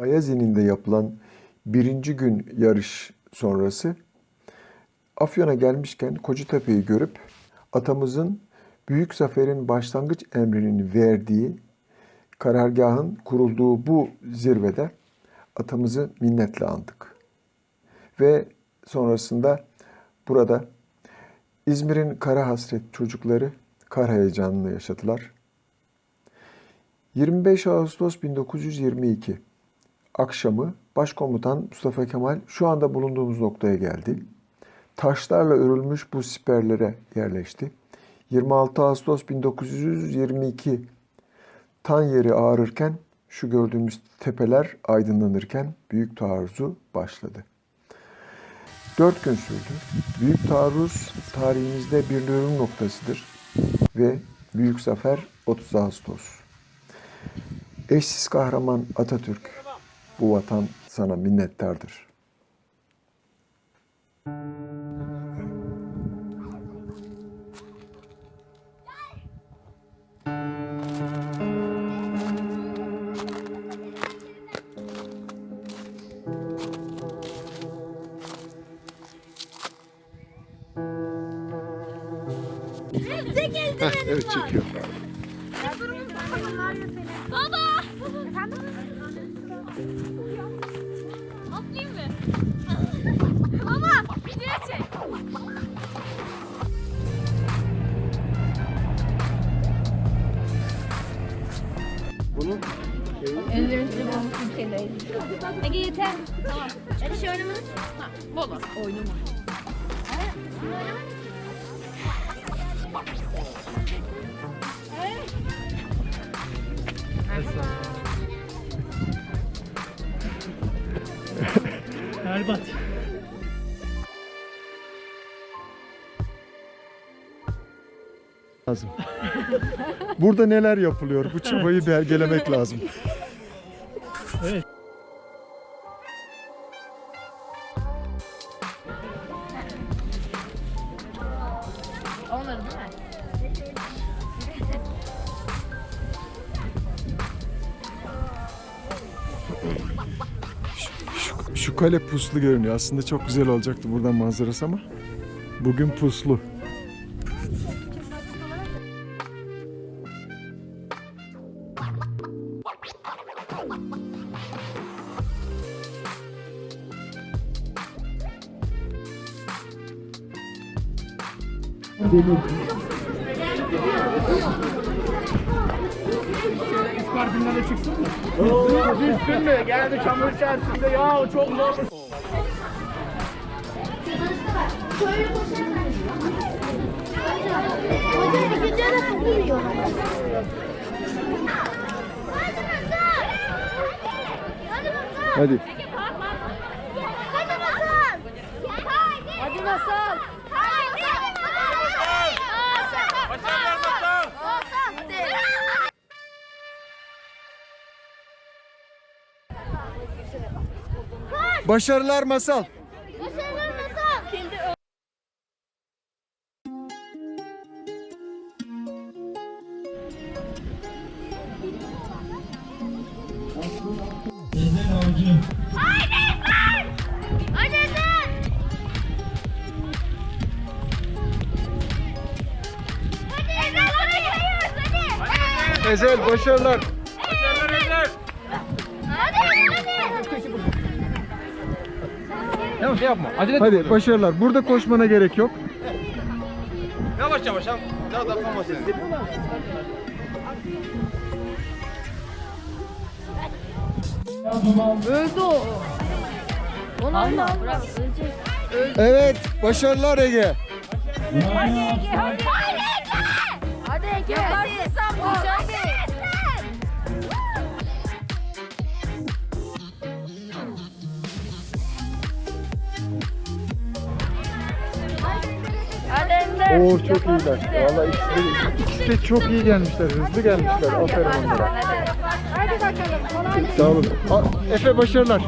Ayazi'nde yapılan birinci gün yarış sonrası Afyon'a gelmişken Kocatepe'yi görüp atamızın büyük zaferin başlangıç emrinin verdiği karargahın kurulduğu bu zirvede atamızı minnetle andık. Ve sonrasında burada İzmir'in kara hasret çocukları kar heyecanını yaşadılar. 25 Ağustos 1922 akşamı Başkomutan Mustafa Kemal şu anda bulunduğumuz noktaya geldi. Taşlarla örülmüş bu siperlere yerleşti. 26 Ağustos 1922 tan yeri ağrırken şu gördüğümüz tepeler aydınlanırken büyük taarruzu başladı. Dört gün sürdü. Büyük taarruz tarihimizde bir dönüm noktasıdır ve büyük zafer 30 Ağustos. Eşsiz kahraman Atatürk, bu vatan sana minnettardır. Oynama. Berbat. lazım. Burada neler yapılıyor? Bu çabayı belgelemek lazım. Evet. Şu kale puslu görünüyor. Aslında çok güzel olacaktı buradan manzarası ama bugün puslu. İsparpinlere Mü? Geldi çamur içerisinde ya çok zor. Hocam duruyor. Hadi Hadi. masal. Hadi masal. Başarılar masal. Başarılar masal. Ezel Avcı. Hadi. Hadi. Ezel başarılar. Tamam şey yapma. Acele Hadi başarılar. Burada koşmana gerek yok. Yavaş yavaş. ha. Daha da kalmasın. Öldü o. Onu alma. Bırak. Ölecek. Evet, başarılar Ege. Hadi Ege. Hadi Ege. Yaparsın sen bu işi. Oo çok iyiler. Vallahi ikisi de, ikisi de çok iyi gelmişler. Hızlı gelmişler. Aferin onlara. Hadi bakalım. Kolay Sağ olun. A- Efe başarılar.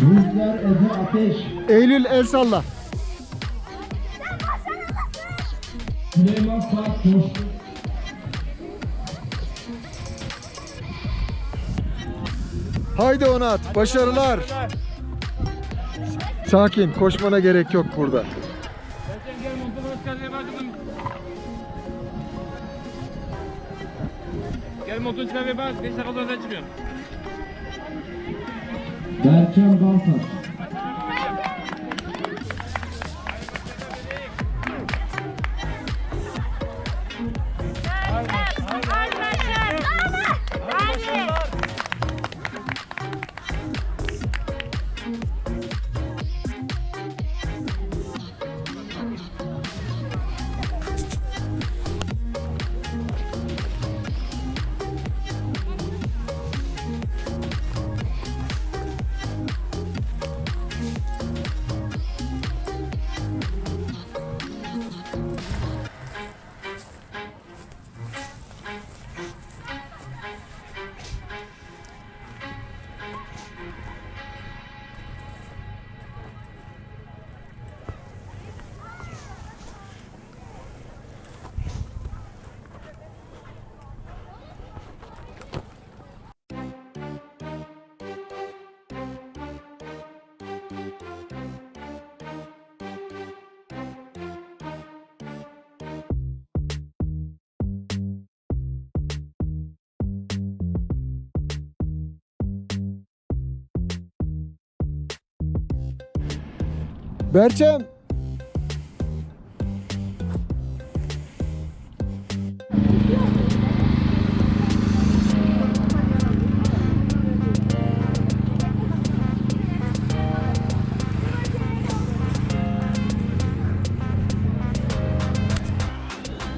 Rüzgar Efe Ateş. Eylül el salla. Süleyman Saat Koş. Haydi Onat, başarılar. Sakin, koşmana gerek yok burada. Gel montunu çıkar ve bak. Geç sakaldan sen çıkıyorsun. Berçem Baltaş. Berçem.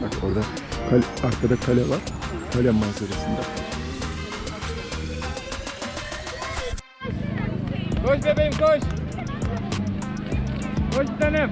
Bak orada kale, arkada kale var. Kale manzarasında. Koş bebeğim koş. Hoş tanem.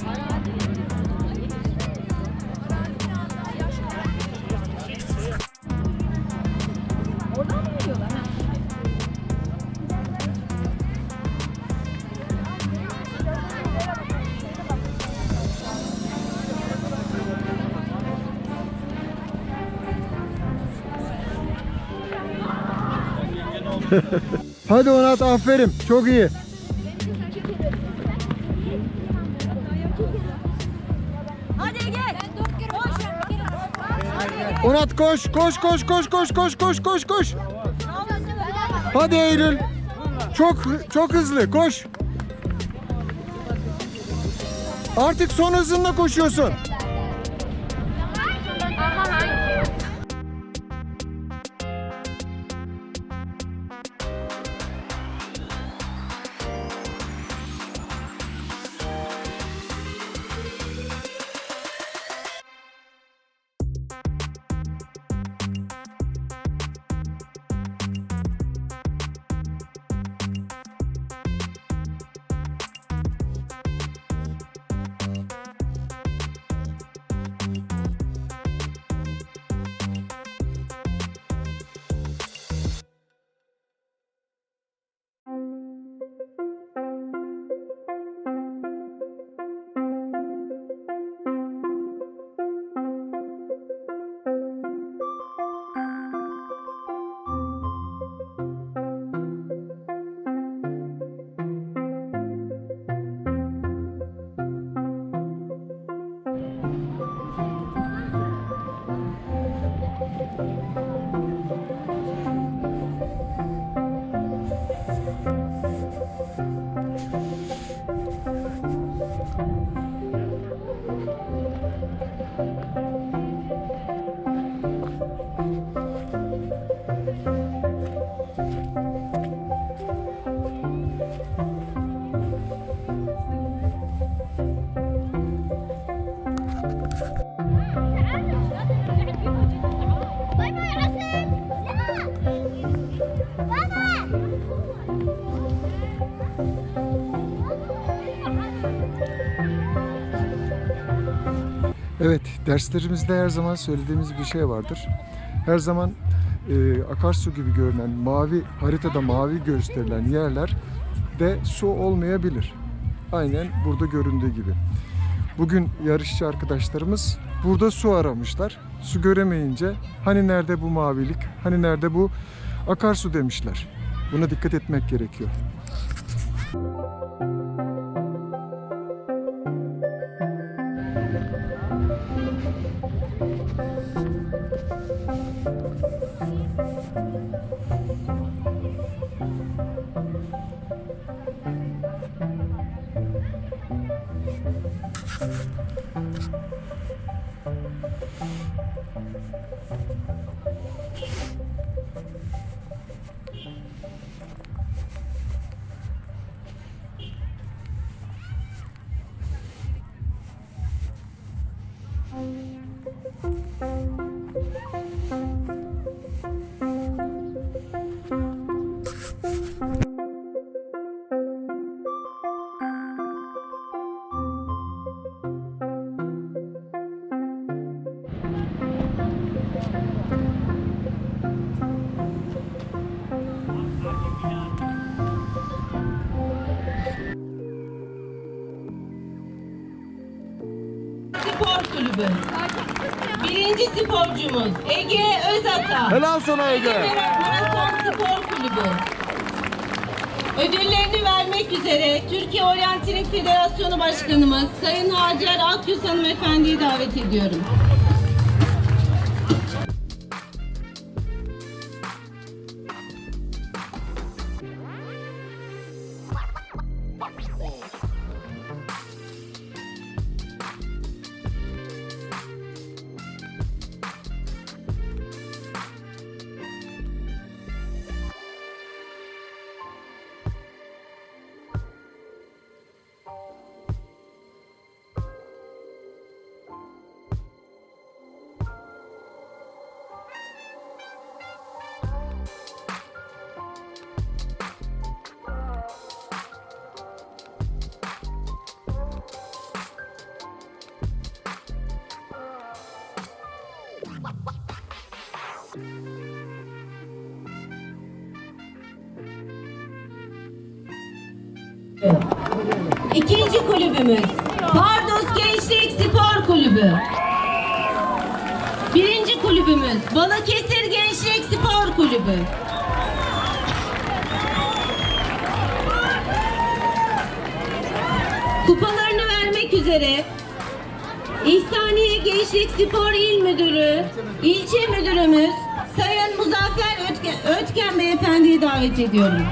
Hadi Onat aferin. Çok iyi. Onat koş koş koş koş koş koş koş koş koş. Hadi Eylül. Çok çok hızlı koş. Artık son hızınla koşuyorsun. Evet, derslerimizde her zaman söylediğimiz bir şey vardır. Her zaman e, akarsu gibi görünen, mavi haritada mavi gösterilen yerler de su olmayabilir. Aynen burada göründüğü gibi. Bugün yarışçı arkadaşlarımız burada su aramışlar. Su göremeyince hani nerede bu mavilik, hani nerede bu akarsu demişler. Buna dikkat etmek gerekiyor. Thank you. Spor Kulübü. Birinci sporcumuz Ege Özata. Helal sana Ege. Merak Maraton Spor Kulübü. Ödüllerini vermek üzere Türkiye Oryantilik Federasyonu Başkanımız Sayın Hacer Akyüz Hanımefendi'yi davet ediyorum. İkinci kulübümüz Bardos Gençlik Spor Kulübü. Birinci kulübümüz Balıkesir Gençlik Spor Kulübü. Kupalarını vermek üzere İhsaniye Gençlik Spor İl Müdürü, ilçe müdürümüz Sayın Muzaffer Ötken, Ötken Beyefendi'yi davet ediyorum.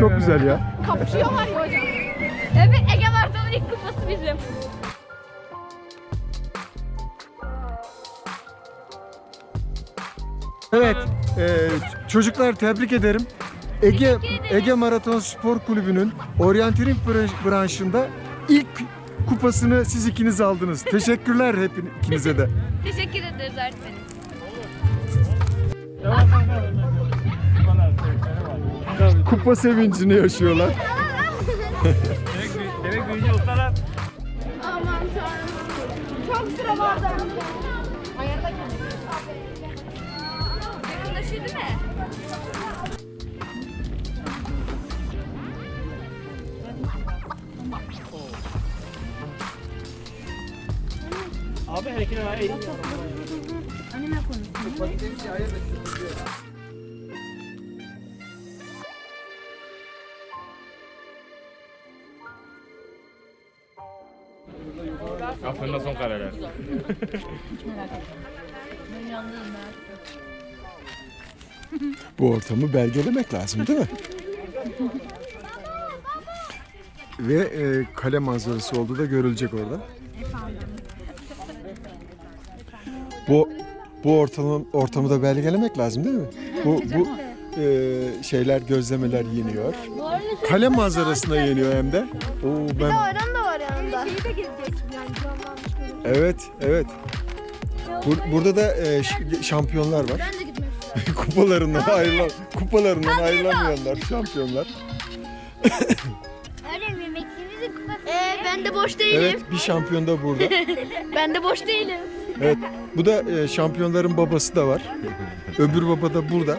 Çok güzel ya. Kapışıyorlar ya hocam. Evet Ege Martı'nın ilk kupası bizim. Evet, e, çocuklar tebrik ederim. Ege Ege Maraton Spor Kulübü'nün oryantiling branş- branşında ilk kupasını siz ikiniz aldınız. Teşekkürler hepin ikinize de. Teşekkür ederiz öğretmenim kupa sevincini yaşıyorlar. Demek büyüyünce ustalar. Aman tanrım. Çok sıra vardı. Ayarda Yakınlaşıyor değil mi? Abi her ikine var. Anime konusu. Anime konusu. Aferin son kararı. Bu ortamı belgelemek lazım değil mi? Ve e, kale manzarası olduğu da görülecek orada. Bu bu ortamı ortamı da belgelemek lazım değil mi? Bu bu e, şeyler gözlemeler yeniyor. Kale manzarasına yeniyor hem de. Oo ben evet evet. Bur- burada da e, ş- şampiyonlar var. Ben de gitmek istiyorum. kupalarından ayrılan kupalarından ayrılamayanlar şampiyonlar. Öyle yemekliğimizin kupası. Ee, ben de boş değilim. Evet bir şampiyon da burada. Ben de boş değilim. Evet bu da e, şampiyonların babası da var. Öbür baba da burada.